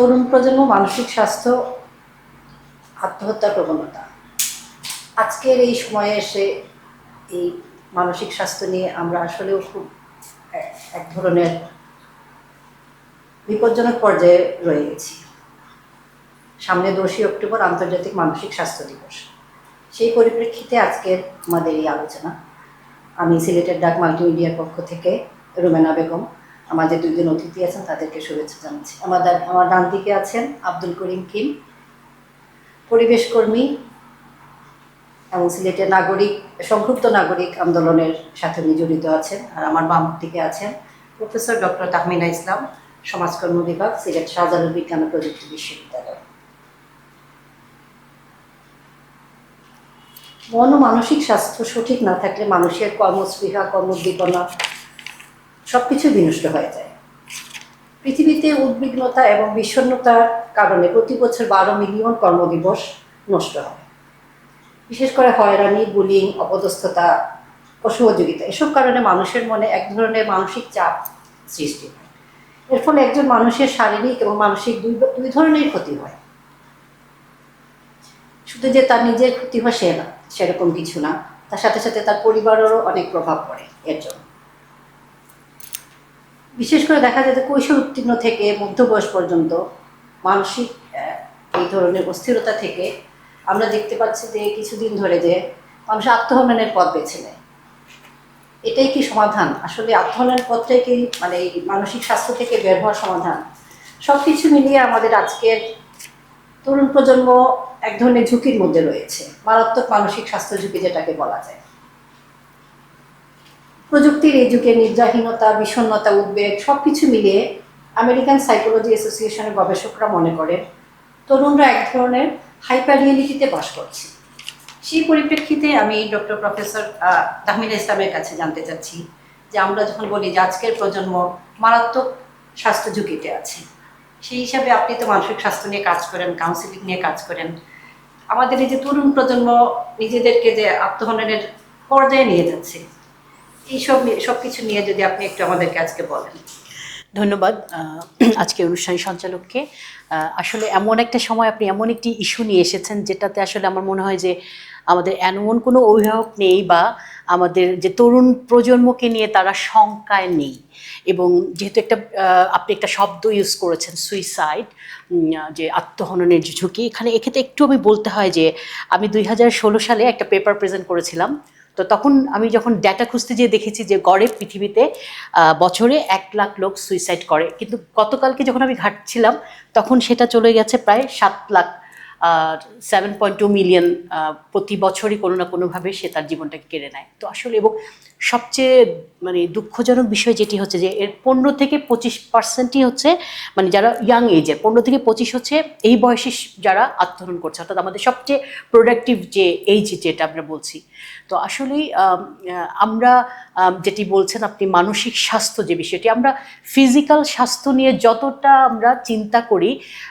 তরুণ প্রজন্ম মানসিক স্বাস্থ্য, আত্মহত্যার প্রবণতা। আজকের এই সময়ে এসে এই মানসিক স্বাস্থ্য নিয়ে আমরা আসলেও খুব এক- ধরনের বিপজ্জনক পর্যায়ে রয়ে গেছি। সামনে দোষী অক্টোবর, আন্তর্জাতিক মানসিক স্বাস্থ্য দিবস। সেই পরিপ্রেক্ষিতে আজকের আমাদের এই আলোচনা। আমি সিলেটের ডাক মাল্টিমিডিয়ার পক্ষ থেকে রুমেনা বেগম। আমাদের দুজন অতিথি আছেন, তাদেরকে শুভেচ্ছা জানাচ্ছি। আমাদের, আমার ডান দিকে আছেন আব্দুল করিম কিম, পরিবেশ কর্মী এবং সিলেটের নাগরিক, সংক্ষুব্ধ নাগরিক আন্দোলনের সাথে উনি জড়িত আছেন। আর আমার বাম দিকে আছেন প্রফেসর ডক্টর তাহমিনা ইসলাম, সমাজকর্ম বিভাগ, সিলেট শাহজালাল বিজ্ঞান ও প্রযুক্তি বিশ্ববিদ্যালয়। মন ও মানসিক স্বাস্থ্য সঠিক না থাকলে মানুষের কর্মস্পৃহা কর্মোদ্দীপনা সব কিছু বিনষ্ট হয়ে যায়। পৃথিবীতে উদ্বিগ্নতা এবং বিষণ্ণতার কারণে প্রতি বছর বারো মিলিয়ন কর্মদিবস নষ্ট হয়। বিশেষ করে হয়রানি, বুলিং, অপদস্থতা অসহযোগিতা এসব কারণে মানুষের মনে এক ধরনের মানসিক চাপ সৃষ্টি হয়। এর ফলে একজন মানুষের শারীরিক এবং মানসিক দুই দুই ধরনের ক্ষতি হয়। শুধু যে তার নিজের ক্ষতি হয় সে না, সেরকম কিছু না। তার সাথে সাথে তার পরিবারেরও অনেক প্রভাব পড়ে এর জন্য। বিশেষ করে দেখা যায় যে কৈশোর উত্তীর্ণ থেকে মধ্যবয়স পর্যন্ত মানসিক এই ধরনের অস্থিরতা থেকে আমরা দেখতে পাচ্ছি যে কিছুদিন ধরে যে মানুষ আত্মহননের পথ বেছে নেয়। এটাই কি সমাধান? আসলে আত্মহননের পথটাই কি মানে এই মানসিক স্বাস্থ্য থেকে বের হওয়ার সমাধান? সব কিছু মিলিয়ে আমাদের আজকের তরুণ প্রজন্ম এক ধরনের ঝুঁকির মধ্যে রয়েছে। মারাত্মক মানসিক স্বাস্থ্য ঝুঁকি যেটাকে বলা যায়। প্রযুক্তির এই যুগে নির্যাহীনতা বিষণ্ণতা, উদ্বেগ সব কিছু মিলিয়ে আমেরিকান সাইকোলজি অ্যাসোসিয়েশনের গবেষকরা মনে করেন, তরুণরা এক ধরনের হাইপার রিয়েলিটিতে বাস করছে। সেই পরিপ্রেক্ষিতে আমি ডক্টর প্রফেসর তাহমিনা ইসলামের কাছে জানতে চাচ্ছি যে আমরা যখন বলি যে আজকের প্রজন্ম মারাত্মক স্বাস্থ্য ঝুঁকিতে আছে, সেই হিসাবে আপনি তো মানসিক স্বাস্থ্য নিয়ে কাজ করেন কাউন্সিলিং নিয়ে কাজ করেন। আমাদের এই যে তরুণ প্রজন্ম নিজেদেরকে যে আত্মহননের পর্যায়ে নিয়ে যাচ্ছে এইসব সব কিছু নিয়ে যদি আপনি একটু আমাদেরকে আজকে বলেন। ধন্যবাদ আজকে অনুষ্ঠান সঞ্চালককে। আসলে এমন একটা সময় আপনি এমন একটি ইস্যু নিয়ে এসেছেন যেটাতে আসলে আমার মনে হয় যে আমাদের এমন কোনো অভিভাবক নেই বা আমাদের যে তরুণ প্রজন্মকে নিয়ে তারা শঙ্কায় নেই। এবং যেহেতু একটা আপনি একটা শব্দ ইউজ করেছেন সুইসাইড যে আত্মহননের যে ঝুঁকি, এখানে এক্ষেত্রে একটু আমি বলতে হয় যে আমি দুই হাজার ষোলো সালে একটা পেপার প্রেজেন্ট করেছিলাম। তো তখন আমি যখন ডেটা খুঁজতে যেয়ে দেখেছি যে গড়ে পৃথিবীতে বছরে এক লাখ লোক সুইসাইড করে, কিন্তু গতকালকে যখন আমি ঘাটছিলাম, তখন সেটা চলে গেছে প্রায় সাত lakh seven point two million প্রতি বছরই কোনো না কোনোভাবে সে তার জীবনটাকে কেড়ে নেয়। তো আসলে এবং সবচেয়ে মানে দুঃখজনক বিষয় যেটি হচ্ছে যে এর পনেরো থেকে পঁচিশ পার্সেন্টই হচ্ছে মানে যারা ইয়াং এজের পনেরো থেকে পঁচিশ হচ্ছে এই বয়সে যারা আত্মহনন করছে, অর্থাৎ আমাদের সবচেয়ে প্রোডাক্টিভ যে এইজ যেটা আমরা বলছি। তো আসলেই আমরা যেটি বলছেন আপনি মানসিক স্বাস্থ্য যে বিষয়টি, আমরা ফিজিক্যাল স্বাস্থ্য নিয়ে যতটা আমরা চিন্তা করি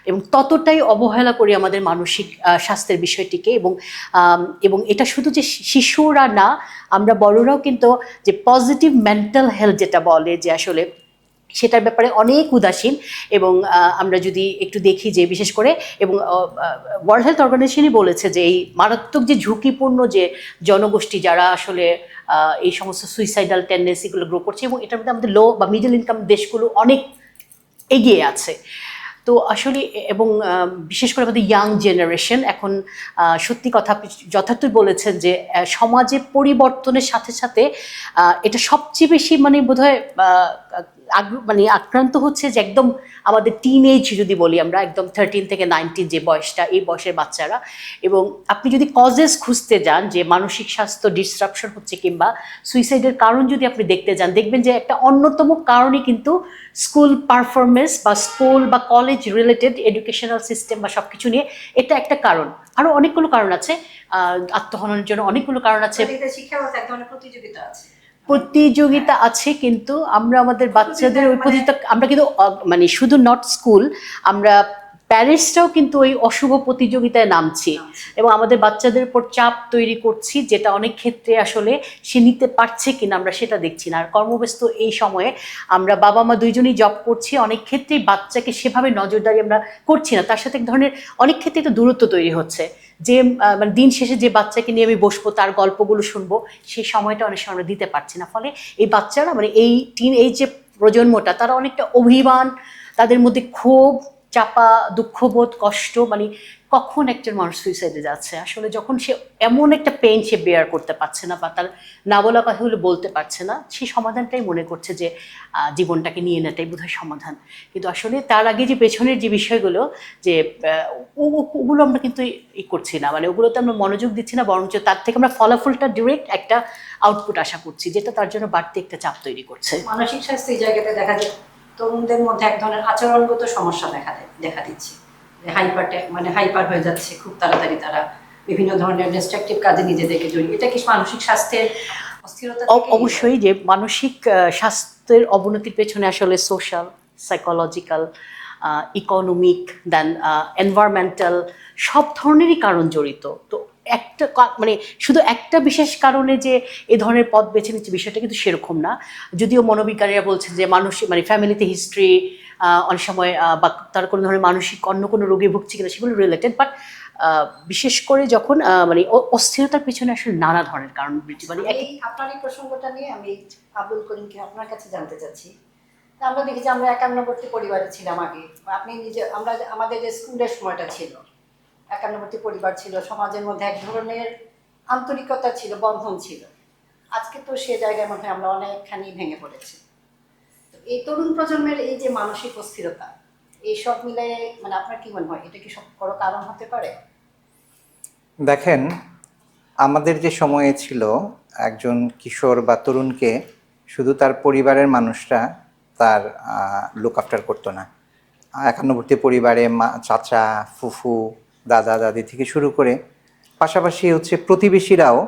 এবং ততটাই অবহেলা করি আমাদের মানসিক স্বাস্থ্যের বিষয়টিকে এবং এবং এটা শুধু যে শিশুরা না, আমরা বড়রাও কিন্তু যে পজিটিভ মেন্টাল হেলথ যেটা বলে যে আসলে সেটার ব্যাপারে অনেক উদাসীন এবং আমরা যদি একটু দেখি যে বিশেষ করে এবং ওয়ার্ল্ড হেলথ অর্গানাইজেশনই বলেছে যে এই মারাত্মক যে ঝুঁকিপূর্ণ যে জনগোষ্ঠী যারা আসলে এই সমস্ত সুইসাইডাল টেন্ডেন্সিগুলো গ্রো করছে এবং এটার মধ্যে আমাদের লো বা মিডল ইনকাম দেশগুলো অনেক এগিয়ে আছে। তো আসলে, এবং বিশেষ করে আমাদের ইয়াং জেনারেশন এখন সত্যি কথা আপনি যথার্থই বলেছেন যে সমাজে পরিবর্তনের সাথে সাথে এটা সবচেয়ে বেশি মানে বোধহয় মানে আক্রান্ত হচ্ছে যে একদম আমাদের টিন এজ যদি বলি আমরা, একদম থার্টিন থেকে নাইনটিন যে বয়সটা, এই বয়সের বাচ্চারা। এবং আপনি যদি কজেস খুঁজতে যান যে মানসিক স্বাস্থ্য ডিসরাপশন হচ্ছে কিংবা সুইসাইডের কারণ যদি আপনি দেখতে যান, দেখবেন যে একটা অন্যতম কারণই কিন্তু স্কুল পারফরমেন্স বা স্কুল বা কলেজ রিলেটেড এডুকেশনাল সিস্টেম বা সব কিছু নিয়ে এটা একটা কারণ। আরও অনেকগুলো কারণ আছে। আত্মহননের জন্য অনেকগুলো কারণ আছে। শিক্ষা এক ধরনের প্রতিযোগিতা আছে। প্রতিযোগিতা আছে কিন্তু আমরা আমাদের বাচ্চাদের ওই প্রতিযোগিতা আমরা কিন্তু মানে শুধু নট স্কুল আমরা প্যারেন্টসরাও কিন্তু ওই অশুভ প্রতিযোগিতায় নামছি। এবং আমাদের বাচ্চাদের উপর চাপ তৈরি করছি যেটা অনেক ক্ষেত্রে আসলে সে নিতে পারছে কিনা আমরা সেটা দেখছি না। আর কর্মব্যস্ত এই সময়ে আমরা বাবা মা দুইজনই জব করছি অনেক ক্ষেত্রেই বাচ্চাকে সেভাবে নজরদারি আমরা করছি না। তার সাথে এক ধরনের অনেক ক্ষেত্রে তো দূরত্ব তৈরি হচ্ছে। যে মানে দিন শেষে যে বাচ্চাকে নিয়ে আমি বসবো, তার গল্পগুলো শুনব, সেই সময়টা অনেক সময় আমরা দিতে পারছি না। ফলে এই বাচ্চারা মানে এই টিন এই যে প্রজন্মটা, তারা অনেকটা অভিমান, তাদের মধ্যে ক্ষোভ, চাপা, দুঃখবোধ, কষ্ট মানে কখন একজন মানুষ সুইসাইডে যাচ্ছে? আসলে যখন সে এমন একটা পেন সে বেয়ার করতে পারছে না বা তার না বলা কথাগুলো বলতে পারছে না সেই সমাধানটাই মনে করছে যে জীবনটাকে নিয়ে নেটাই বোধহয় সমাধান। কিন্তু আসলে তার আগে যে পেছনের যে বিষয়গুলো, যে ওগুলো আমরা কিন্তু ই করছি না। মানে ওগুলোতে আমরা মনোযোগ দিচ্ছি না, বরঞ্চ তার থেকে আমরা ফলাফলটা ডিরেক্ট একটা আউটপুট আশা করছি, যেটা তার জন্য বাড়তি একটা চাপ তৈরি করছে। মানসিক স্বাস্থ্য এই জায়গাতে দেখা যায়, তরুণদের মধ্যে এক ধরনের আচরণগত সমস্যা দেখা দেয়, দেখা দিচ্ছে। হাইপার মানে হাইপার হয়ে যাচ্ছে খুব তাড়াতাড়ি তারা বিভিন্ন ধরনের ডিস্ট্রাকটিভ কাজে নিজেদেরকে জড়িয়ে এটা কি মানসিক স্বাস্থ্যের অস্থিরতা অবশ্যই যে মানসিক স্বাস্থ্যের অবনতির পেছনে আসলে social psychological economic then environmental সব ধরনেরই কারণ জড়িত। তো একটা মানে শুধু একটা বিশেষ কারণে যে এ ধরনের পথ বেছে নিচ্ছে বিষয়টা কিন্তু সেরকম না। যদিও মনোবিজ্ঞানীরা বলছেন যে মানুষ মানে ফ্যামিলিতে হিস্ট্রি অনেক সময় বা তার কোনো ধরনের মানসিক অন্য কোনো রোগে ভুগছে কিনা সেগুলো রিলেটেড বাট বিশেষ করে যখন মানে অস্থিরতার পিছনে আসলে নানা ধরনের কারণ বৃদ্ধি মানে আপনার এই প্রসঙ্গটা নিয়ে আমি আব্দুল করিমকে আপনার কাছে জানতে চাচ্ছি। আমরা দেখি যে আমরা একান্নবর্তী পরিবারে ছিলাম আগে। আপনি নিজে আমরা আমাদের যে স্কুলের সময়টা ছিল একান্নবর্তী পরিবার ছিল, সমাজের মধ্যে এক ধরনের আন্তরিকতা ছিল, বন্ধন ছিল। আজকে তো সে জায়গায় মধ্যে আমরা অনেকখানি ভেঙে পড়েছি। তো এই তরুণ প্রজন্মের এই যে মানসিক অস্থিরতা, এই সব মিলে মানে আপনার কি মনে হয়, এটা কি সব বড় কারণ হতে পারে? দেখেন, আমাদের যে সময়ে ছিল একজন কিশোর বা তরুণকে শুধু তার পরিবারের মানুষরা তার লুক আফটার করতো না। একান্নবর্তী পরিবারে মা, চাচা, ফুফু দাদা দাদি থেকে শুরু করে পাশাপাশি হচ্ছে প্রতিবেশীরাও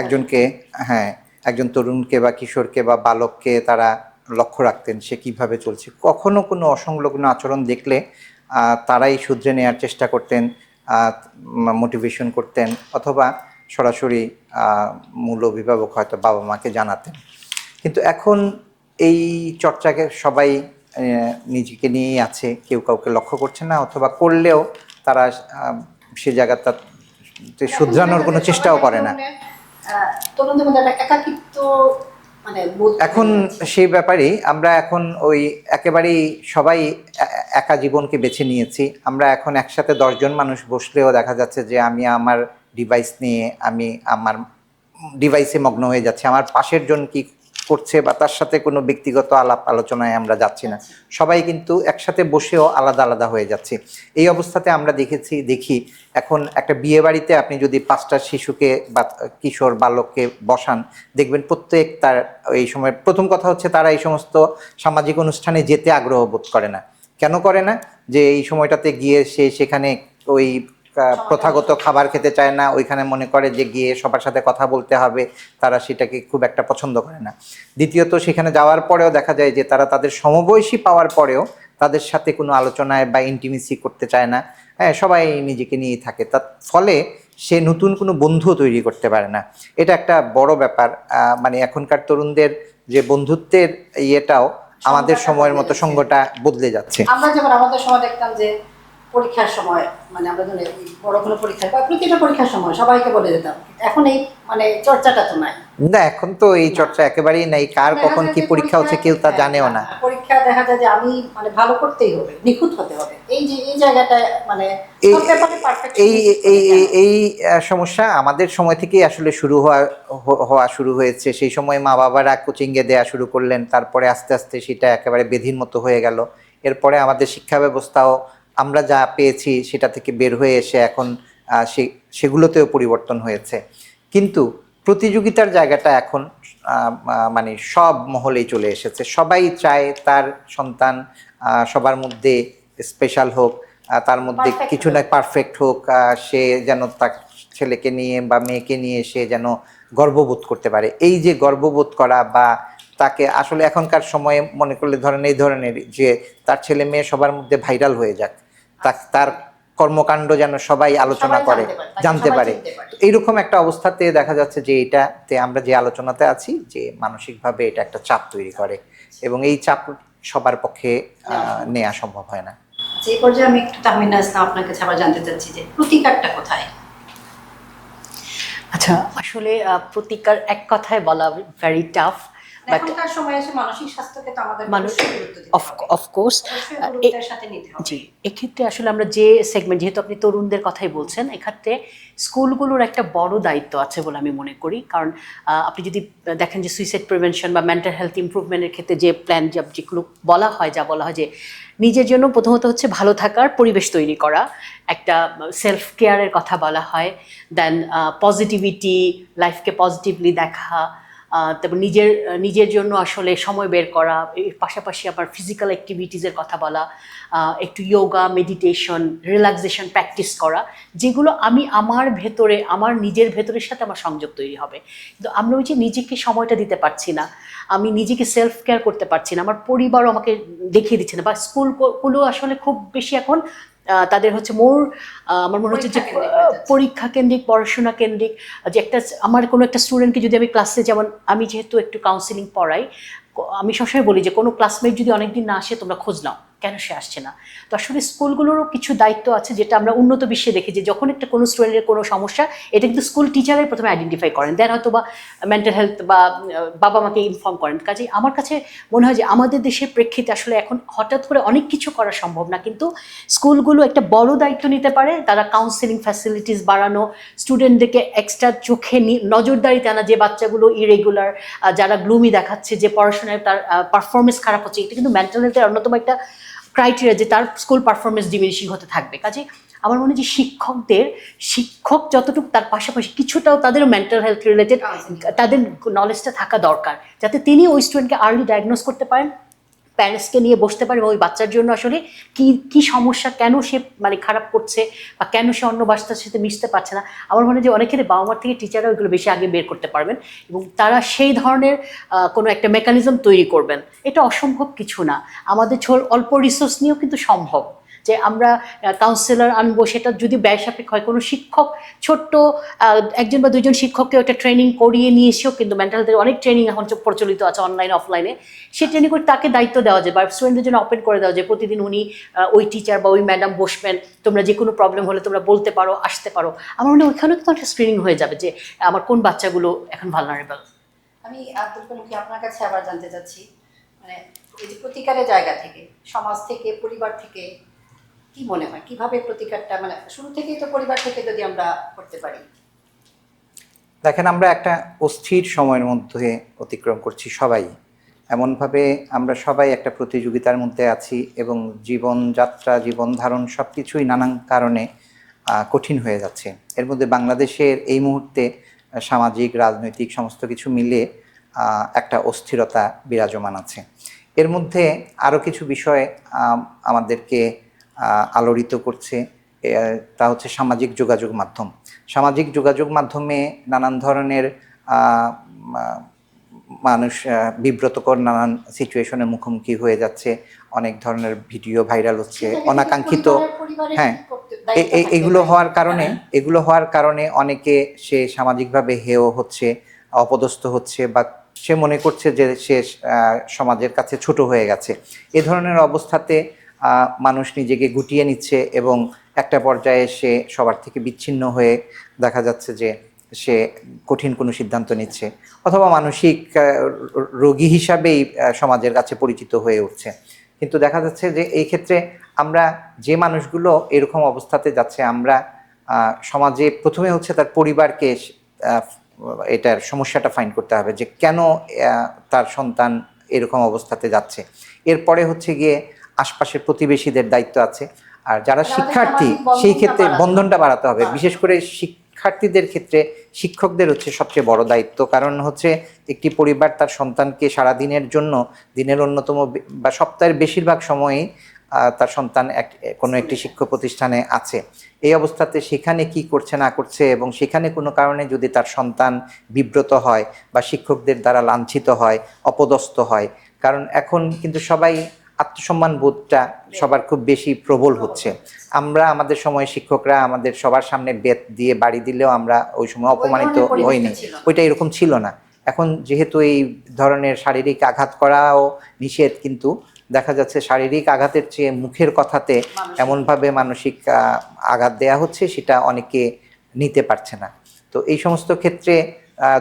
একজনকে হ্যাঁ একজন তরুণকে বা কিশোরকে বা বালককে তারা লক্ষ্য রাখতেন সে কীভাবে চলছে। কখনো কোনো অসংলগ্ন আচরণ দেখলে তারাই শুধরে নেওয়ার চেষ্টা করতেন মোটিভেশন করতেন অথবা সরাসরি মূল অভিভাবক হয়তো বাবা মাকে জানাতেন। কিন্তু এখন এই চর্চাকে সবাই নিজেকে নিয়েই আছে, কেউ কাউকে লক্ষ্য করছে না অথবা করলেও তারা সে জায়গাটাতে শুধরানোর কোনো চেষ্টাও করে না। এখন সেই ব্যাপারেই, আমরা এখন ওই একেবারেই সবাই একা জীবনকে বেছে নিয়েছি। আমরা এখন একসাথে দশজন মানুষ বসলেও দেখা যাচ্ছে যে আমি আমার ডিভাইস নিয়ে, আমি আমার ডিভাইসে মগ্ন হয়ে যাচ্ছে। আমার পাশের জন কি করছে বা তার সাথে কোনো ব্যক্তিগত আলাপ আলোচনায় আমরা যাচ্ছি না। সবাই কিন্তু একসাথে বসেও আলাদা আলাদা হয়ে যাচ্ছে। এই অবস্থাতে আমরা দেখেছি, দেখি এখন একটা বিয়ে বাড়িতে আপনি যদি পাঁচটা শিশুকে বা কিশোর বালককে বসান, দেখবেন প্রত্যেক তার এই সময়, প্রথম কথা হচ্ছে তারা এই সমস্ত সামাজিক অনুষ্ঠানে যেতে আগ্রহ বোধ করে না। কেন করে না? যে এই সময়টাতে গিয়ে সে সেখানে ওই প্রথাগত খাবার খেতে চায় না ওইখানে মনে করে যে গিয়ে সবার সাথে কথা বলতে হবে তারা সেটাকে খুব একটা পছন্দ করে না। দ্বিতীয়ত সেখানে যাওয়ার পরেও দেখা যায় যে তারা তাদের সমবয়সী পাওয়ার পরেও তাদের সাথে কোনো আলোচনায় বা ইন্টিমেসি করতে চায় না। হ্যাঁ সবাই নিজেকে নিয়েই থাকে। তার ফলে সে নতুন কোনো বন্ধুও তৈরি করতে পারে না। এটা একটা বড় ব্যাপার। মানে এখনকার তরুণদের যে বন্ধুত্বের ইয়েটাও আমাদের সময়ের মতো। সঙ্গটা বদলে যাচ্ছে। আমরা যেমন আমাদের সময় দেখতাম যে পরীক্ষার সময় মানে আমরা ধরে বড় কোনো পরীক্ষা বা প্রতিটা পরীক্ষার সময় সবাইকে বলে যেতাম এখন এই মানে চর্চাটা তো নাই। না এখন তো এই চর্চা একেবারেই নাই কার কখন কি পরীক্ষা হচ্ছে কেউ তা জানেও না। পরীক্ষা দেখা যায় যে আমি মানে ভালো করতেই হবে নিখুঁত হতে হবে। এই যে এই জায়গাটা মানে এই- এই এই সমস্যা আমাদের সময় থেকেই আসলে শুরু হওয়া হওয়া শুরু হয়েছে। সেই সময় মা বাবারা কোচিংয়ে দেয়া শুরু করলেন তারপরে আস্তে আস্তে সেটা একেবারে বেধির মতো হয়ে গেল। এরপরে আমাদের শিক্ষা ব্যবস্থাও আমরা যা পেয়েছি সেটা থেকে বের হয়ে এসে এখন সে সেগুলোতেও পরিবর্তন হয়েছে। কিন্তু প্রতিযোগিতার জায়গাটা এখন মানে সব মহলেই চলে এসেছে। সবাই চায় তার সন্তান সবার মধ্যে স্পেশাল হোক তার মধ্যে কিছু না পারফেক্ট হোক সে যেন তার ছেলেকে নিয়ে বা মেয়েকে নিয়ে সে যেন গর্ববোধ করতে পারে। এই যে গর্ববোধ করা বা তাকে আসলে এখনকার সময়ে মনে করলে ধরেন এই ধরনের যে তার ছেলে মেয়ে সবার মধ্যে ভাইরাল হয়ে যাক তার কর্মকাণ্ড যেন সবাই আলোচনা করে জানতে পারে। এইরকম একটা অবস্থাতে দেখা যাচ্ছে যে এটাতে আমরা যে আলোচনাতে আছি যে মানসিকভাবে এটা একটা চাপ তৈরি করে এবং এই চাপ সবার পক্ষে নেওয়া সম্ভব হয় না। এই পর্যায়ে আমি একটু তাহমিনা ইসলাম আপনার কাছে আবার জানতে চাচ্ছি যে প্রতিকারটা কোথায়? আচ্ছা আসলে আহ, প্রতিকার এক কথায় বলা ভেরি টাফ এখনকার সময়ে এসে মানসিক স্বাস্থ্যকে তো আমাদের মানুষ অফকোর্স জি এক্ষেত্রে আসলে আমরা যে সেগমেন্ট যেহেতু আপনি তরুণদের কথাই বলছেন এক্ষেত্রে স্কুলগুলোর একটা বড় দায়িত্ব আছে বলে আমি মনে করি। কারণ আপনি যদি দেখেন যে সুইসাইড প্রিভেনশন বা মেন্টাল হেলথ ইমপ্রুভমেন্টের ক্ষেত্রে যে প্ল্যান যেগুলো বলা হয় যা বলা হয় যে নিজের জন্য প্রথমত হচ্ছে ভালো থাকার পরিবেশ তৈরি করা একটা সেলফ কেয়ারের কথা বলা হয় দেন পজিটিভিটি লাইফকে পজিটিভলি দেখা তারপর নিজের নিজের জন্য আসলে সময় বের করা, এর পাশাপাশি আবার ফিজিক্যাল অ্যাক্টিভিটিসের কথা বলা একটু যোগা মেডিটেশন রিল্যাক্সেশন প্র্যাকটিস করা, যেগুলো আমি আমার ভেতরে, আমার নিজের ভেতরের সাথে আমার সংযোগ তৈরি হবে। কিন্তু আমরা ওই যে নিজেকে সময়টা দিতে পারছি না, আমি নিজেকে সেলফ কেয়ার করতে পারছি না, আমার পরিবারও আমাকে দেখিয়ে দিচ্ছে না বা স্কুলগুলো আসলে খুব বেশি এখন তাদের হচ্ছে মোর আমার মনে হচ্ছে যে পরীক্ষা কেন্দ্রিক পড়াশোনা কেন্দ্রিক যে একটা আমার কোনো একটা স্টুডেন্টকে যদি আমি ক্লাসে যেমন আমি যেহেতু একটু কাউন্সিলিং পড়াই আমি সবসময় বলি যে কোনো ক্লাসমেট যদি অনেকদিন না আসে তোমরা খোঁজ নাও। কেন সে আসছে না? তো আসলে স্কুলগুলোরও কিছু দায়িত্ব আছে যেটা আমরা উন্নত বিশ্বে দেখি যে যখন একটা কোনো স্টুডেন্টের কোনো সমস্যা, এটা কিন্তু স্কুল টিচারের প্রথমে আইডেন্টিফাই করেন। দেন হয়তো বা মেন্টাল হেলথ বা বাবা মাকে ইনফর্ম করেন। কাজেই আমার কাছে মনে হয় যে আমাদের দেশের প্রেক্ষিতে আসলে এখন হঠাৎ করে অনেক কিছু করা সম্ভব না। কিন্তু স্কুলগুলো একটা বড় দায়িত্ব নিতে পারে। তারা কাউন্সিলিং ফ্যাসিলিটিস বাড়ানো স্টুডেন্টদেরকে এক্সট্রা চোখে নজরদারিতে আনা যে বাচ্চাগুলো ইরেগুলার যারা গ্লুমি দেখাচ্ছে, যে পড়াশোনায় তার পারফরমেন্স খারাপ হচ্ছে, এটা কিন্তু মেন্টাল হেলথের অন্যতম একটা ক্রাইটেরিয়া যে তার স্কুল পারফরমেন্স ডিমিনিশিং হতে থাকবে। কাজে আমার মনে হয় যে শিক্ষকদের শিক্ষক যতটুকু তার পাশাপাশি কিছুটাও তাদেরও মেন্টাল হেলথ রিলেটেড তাদের নলেজটা থাকা দরকার। যাতে তিনি ওই স্টুডেন্টকে আর্লি ডায়াগনোস করতে পারেন প্যারেন্টসকে নিয়ে বসতে পারে ওই বাচ্চার জন্য আসলে কি কি সমস্যা, কেন সে মানে খারাপ করছে বা কেন সে অন্য বাচ্চার সাথে মিশতে পারছে না? আমার মনে হয় যে অনেকের বাবা মার থেকে টিচাররা ওইগুলো বেশি আগে বের করতে পারবেন এবং তারা সেই ধরনের কোনো একটা মেকানিজম তৈরি করবেন। এটা অসম্ভব কিছু না। আমাদের অল্প রিসোর্স নিয়েও কিন্তু সম্ভব। যে আমরা কাউন্সিলর আনব, সেটা যদি ব্যয় সাপেক্ষ হয়। কোনো শিক্ষক, ছোট্ট একজন বা দুজন শিক্ষককে একটা ট্রেনিং করিয়ে নিয়ে এসেও কিন্তু মেন্টাল হেলথের অনেক ট্রেনিং এখন প্রচলিত আছে অনলাইন অফলাইনে সেই ট্রেনিং করে তাকে দায়িত্ব দেওয়া যায় বা স্টুডেন্টদের জন্য ওপেন করে দেওয়া যায়। প্রতিদিন উনি ওই টিচার বা ওই ম্যাডাম বসবেন। তোমরা যে কোনো প্রবলেম হলে তোমরা বলতে পারো, আসতে পারো। আমার মনে হয় ওইখানেও কিন্তু একটা স্ক্রিনিং হয়ে যাবে যে, আমার কোন বাচ্চাগুলো এখন ভালনারেবল আমি আব্দুল আপনার কাছে আবার জানতে চাচ্ছি মানে এই যে প্রতিকারের জায়গা থেকে, সমাজ থেকে, পরিবার থেকে কি মনে হয়? কীভাবে প্রতিকারটা মানে শুরু থেকেই তো পরিবার থেকে যদি আমরা করতে পারি। দেখেন, আমরা একটা অস্থির সময়ের মধ্যে অতিক্রম করছি সবাই। এমনভাবে আমরা সবাই একটা প্রতিযোগিতার মধ্যে আছি এবং জীবনযাত্রা জীবন ধারণ সব কিছুই নানান কারণে কঠিন হয়ে যাচ্ছে। এর মধ্যে বাংলাদেশের এই মুহূর্তে সামাজিক, রাজনৈতিক সমস্ত কিছু মিলে একটা অস্থিরতা বিরাজমান আছে। এর মধ্যে আরও কিছু বিষয় আমাদেরকে আলোড়িত করছে তা হচ্ছে সামাজিক যোগাযোগ মাধ্যম। সামাজিক যোগাযোগ মাধ্যমে নানান ধরনের মানুষ বিব্রতকর নানান সিচুয়েশনের মুখোমুখি হয়ে যাচ্ছে অনেক ধরনের ভিডিও ভাইরাল হচ্ছে অনাকাঙ্ক্ষিত হ্যাঁ, এগুলো হওয়ার কারণে এগুলো হওয়ার কারণে অনেকে সে সামাজিকভাবে হেয় হচ্ছে অপদস্থ হচ্ছে বা সে মনে করছে যে সে সমাজের কাছে ছোট হয়ে গেছে। এ ধরনের অবস্থাতে মানুষ নিজেকে গুটিয়ে নিচ্ছে এবং একটা পর্যায়ে সে সবার থেকে বিচ্ছিন্ন হয়ে দেখা যাচ্ছে যে সে কঠিন কোনো সিদ্ধান্ত নিচ্ছে অথবা মানসিক রোগী হিসাবেই সমাজের কাছে পরিচিত হয়ে উঠছে। কিন্তু দেখা যাচ্ছে যে এই ক্ষেত্রে আমরা যে মানুষগুলো এরকম অবস্থাতে যাচ্ছে, আমরা সমাজে প্রথমে হচ্ছে তার পরিবারকে এটার সমস্যাটা ফাইন করতে হবে যে কেন তার সন্তান এরকম অবস্থাতে যাচ্ছে। এরপরে হচ্ছে গিয়ে আশপাশের প্রতিবেশীদের দায়িত্ব আছে। আর যারা শিক্ষার্থী সেই ক্ষেত্রে বন্ধনটা বাড়াতে হবে। হবে। বিশেষ করে শিক্ষার্থীদের ক্ষেত্রে শিক্ষকদের হচ্ছে সবচেয়ে বড় দায়িত্ব। কারণ হচ্ছে একটি পরিবার তার সন্তানকে সারা দিনের জন্য দিনের অন্যতম বা সপ্তাহের বেশিরভাগ সময়ই তার সন্তান এক কোনো একটি শিক্ষা প্রতিষ্ঠানে আছে। এই অবস্থাতে সেখানে কি করছে না করছে এবং সেখানে কোনো কারণে যদি তার সন্তান বিব্রত হয় বা শিক্ষকদের দ্বারা লাঞ্ছিত হয় অপদস্থ হয়। কারণ এখন কিন্তু সবাই আত্মসম্মান বোধটা সবার খুব বেশি প্রবল হচ্ছে। আমরা আমাদের সময় শিক্ষকরা আমাদের সবার সামনে বেত দিয়ে বাড়ি দিলেও আমরা ওই সময় অপমানিত হইনি। ওইটা এরকম ছিল না। এখন যেহেতু এই ধরনের শারীরিক আঘাত করাও নিষেধ কিন্তু দেখা যাচ্ছে শারীরিক আঘাতের চেয়ে মুখের কথাতে এমনভাবে মানসিক আঘাত দেয়া হচ্ছে সেটা অনেকে নিতে পারছে না। তো এই সমস্ত ক্ষেত্রে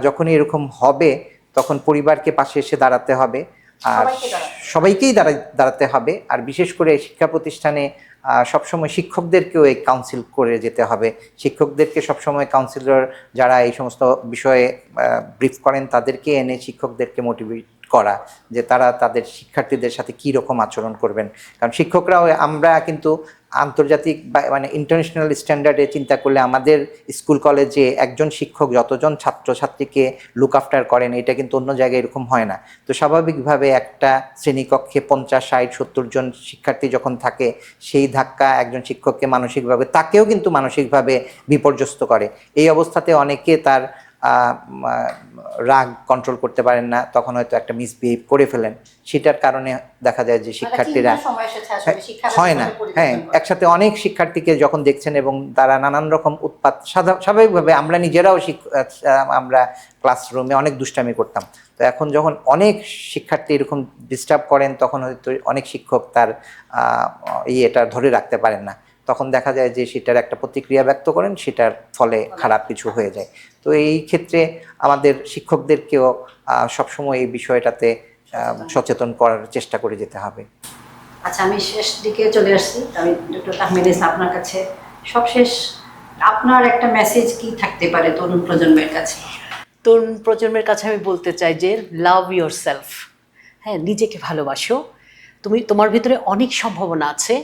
যখনই এরকম হবে তখন পরিবারকে পাশে এসে দাঁড়াতে হবে। আর সবাইকেই দাঁড়া দাঁড়াতে হবে। আর বিশেষ করে শিক্ষা প্রতিষ্ঠানে সবসময় শিক্ষকদেরকেও এই কাউন্সিল করে যেতে হবে। শিক্ষকদেরকে সবসময় কাউন্সিলর যারা এই সমস্ত বিষয়ে ব্রিফ করেন তাদেরকে এনে শিক্ষকদেরকে মোটিভেট করা যে তারা তাদের শিক্ষার্থীদের সাথে কী রকম আচরণ করবেন। কারণ শিক্ষকরাও আমরা কিন্তু আন্তর্জাতিক মানে ইন্টারন্যাশনাল স্ট্যান্ডার্ডে চিন্তা করলে আমাদের স্কুল কলেজে একজন শিক্ষক যতজন ছাত্রছাত্রীকে লুক আফটার করেন, এটা কিন্তু অন্য জায়গায় এরকম হয় না। তো স্বাভাবিকভাবে একটা শ্রেণীকক্ষে পঞ্চাশ, ষাট, সত্তর জন শিক্ষার্থী যখন থাকে, সেই ধাক্কা একজন শিক্ষককে মানসিকভাবে, তাকেও কিন্তু মানসিকভাবে বিপর্যস্ত করে। এই অবস্থাতে অনেকে তার রাগ কন্ট্রোল করতে পারেন না তখন হয়তো একটা মিসবিহেভ করে ফেলেন। সেটার কারণে দেখা যায় যে শিক্ষার্থীরা মানে চিন্তার সময় এসেছে আসলে শিক্ষা হয় না। হ্যাঁ একসাথে অনেক শিক্ষার্থীকে যখন দেখছেন এবং তারা নানান রকম উৎপাত স্বাভাবিকভাবে আমরা নিজেরাও আমরা ক্লাসরুমে অনেক দুষ্টামি করতাম। তো এখন যখন অনেক শিক্ষার্থী এরকম ডিস্টার্ব করেন তখন হয়তো অনেক শিক্ষক তার ইয়েটা ধরে রাখতে পারেন না। তখন দেখা যায় যে সেটার একটা প্রতিক্রিয়া ব্যক্ত করেন সেটার ফলে খারাপ কিছু হয়ে যায়। তো এই ক্ষেত্রে আমাদের শিক্ষকদেরকেও সবসময় এই বিষয়টাতে সচেতন করার চেষ্টা করে যেতে হবে। আচ্ছা আমি শেষ দিকে চলে আসছি। আমি ডক্টর তাহমিদ আপনার কাছে সবশেষ আপনার একটা মেসেজ কি থাকতে পারে তরুণ প্রজন্মের কাছে? তরুণ প্রজন্মের কাছে আমি বলতে চাই যে লাভ ইয়োর সেলফ হ্যাঁ নিজেকে ভালোবাসো তুমি তোমার ভিতরে অনেক সম্ভাবনা আছে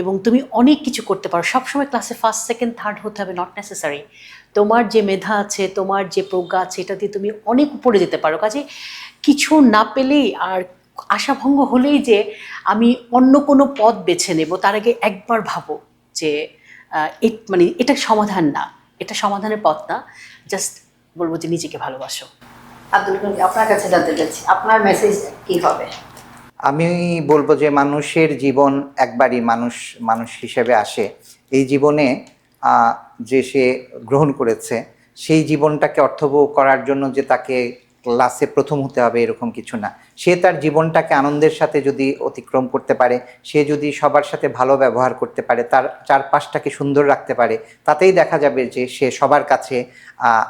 এবং তুমি অনেক কিছু করতে পারো। সবসময় ক্লাসে ফার্স্ট সেকেন্ড থার্ড হতে হবে নট নেসেসারি তোমার যে মেধা আছে, তোমার যে প্রজ্ঞা আছে, এটা দিয়ে তুমি অনেক উপরে যেতে পারো। কাজে কিছু না পেলেই আর আশাভঙ্গ হলেই যে আমি অন্য কোনো পথ বেছে নেব, তার আগে একবার ভাবো যে মানে এটা সমাধান না, এটা সমাধানের পথ না। জাস্ট বলব যে নিজেকে ভালোবাসো। আব্দুল আপনার কাছে জানতে চাচ্ছি, আপনার মেসেজ কি হবে? আমি বলব যে মানুষের জীবন একবারই মানুষ মানুষ হিসেবে আসে। এই জীবনে যে সে গ্রহণ করেছে, সেই জীবনটাকে অর্থবহ করার জন্য যে তাকে ক্লাসে প্রথম হতে হবে এরকম কিছু না। সে তার জীবনটাকে আনন্দের সাথে যদি অতিক্রম করতে পারে, সে যদি সবার সাথে ভালো ব্যবহার করতে পারে, তার চারপাশটাকে সুন্দর রাখতে পারে, তাতেই দেখা যাবে যে সে সবার কাছে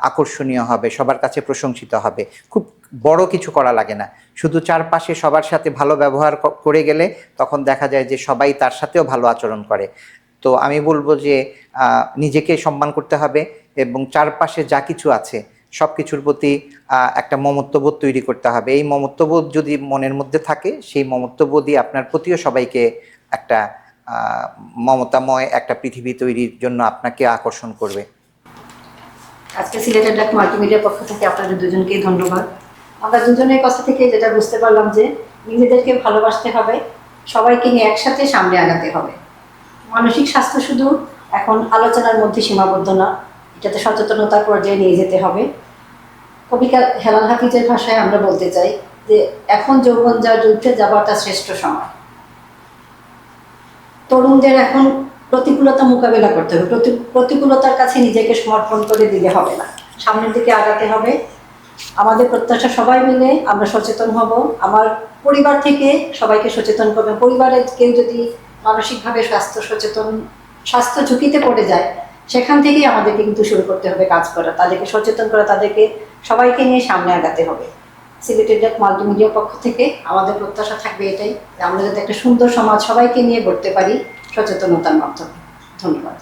আকর্ষণীয় হবে, সবার কাছে প্রশংসিত হবে। খুব বড় কিছু করা লাগে না। শুধু চারপাশে সবার সাথে ভালো ব্যবহার করে গেলে তখন দেখা যায় যে সবাই তার সাথেও ভালো আচরণ করে। তো আমি বলব যে নিজেকে সম্মান করতে হবে এবং চারপাশে যা কিছু আছে সব কিছুর প্রতি একটা মমত্ববোধ তৈরি করতে হবে। এই মমত্ববোধ যদি মনের মধ্যে থাকে, সেই মমত্ববোধই আপনার প্রতিও সবাইকে একটা মমতাময় একটা পৃথিবী তৈরির জন্য আপনাকে আকর্ষণ করবে। আজকে সিলেটের ডাক মাল্টিমিডিয়ার পক্ষ থেকে আপনাদের দুজনকেই ধন্যবাদ। আমরা দুজনের কথা থেকে যেটা বুঝতে পারলাম যে, নিজেদেরকে ভালোবাসতে হবে, সবাইকে নিয়ে একসাথে সামনে আগাতে হবে। মানসিক স্বাস্থ্য শুধু এখন আলোচনার মধ্যে সীমাবদ্ধ না, এটাতে সচেতনতার পর্যায়ে নিয়ে যেতে হবে। কবিকা হেলাল হাফিজের ভাষায় আমরা বলতে চাই যে এখন যৌবন যা যুদ্ধে যাওয়াটা শ্রেষ্ঠ সময়। তরুণদের এখন প্রতিকূলতা মোকাবেলা করতে হবে। প্রতি- প্রতিকূলতার কাছে নিজেকে সমর্পণ করে দিলে হবে না। সামনের দিকে আগাতে হবে। আমাদের প্রত্যাশা সবাই মিলে আমরা সচেতন হব। আমার পরিবার থেকে সবাইকে সচেতন করবে পরিবারের কেউ যদি মানসিকভাবে স্বাস্থ্য সচেতন, স্বাস্থ্য ঝুঁকিতে পড়ে যায়, সেখান থেকেই আমাদেরকে কিন্তু শুরু করতে হবে কাজ করা। তাদেরকে সচেতন করা, তাদেরকে সবাইকে নিয়ে সামনে আগাতে হবে। সিলেটের ডাক মাল্টিমিডিয়া পক্ষ থেকে আমাদের প্রত্যাশা থাকবে এটাই যে আমরা যাতে একটা সুন্দর সমাজ সবাইকে নিয়ে গড়তে পারি সচেতনতার মাধ্যমে। ধন্যবাদ।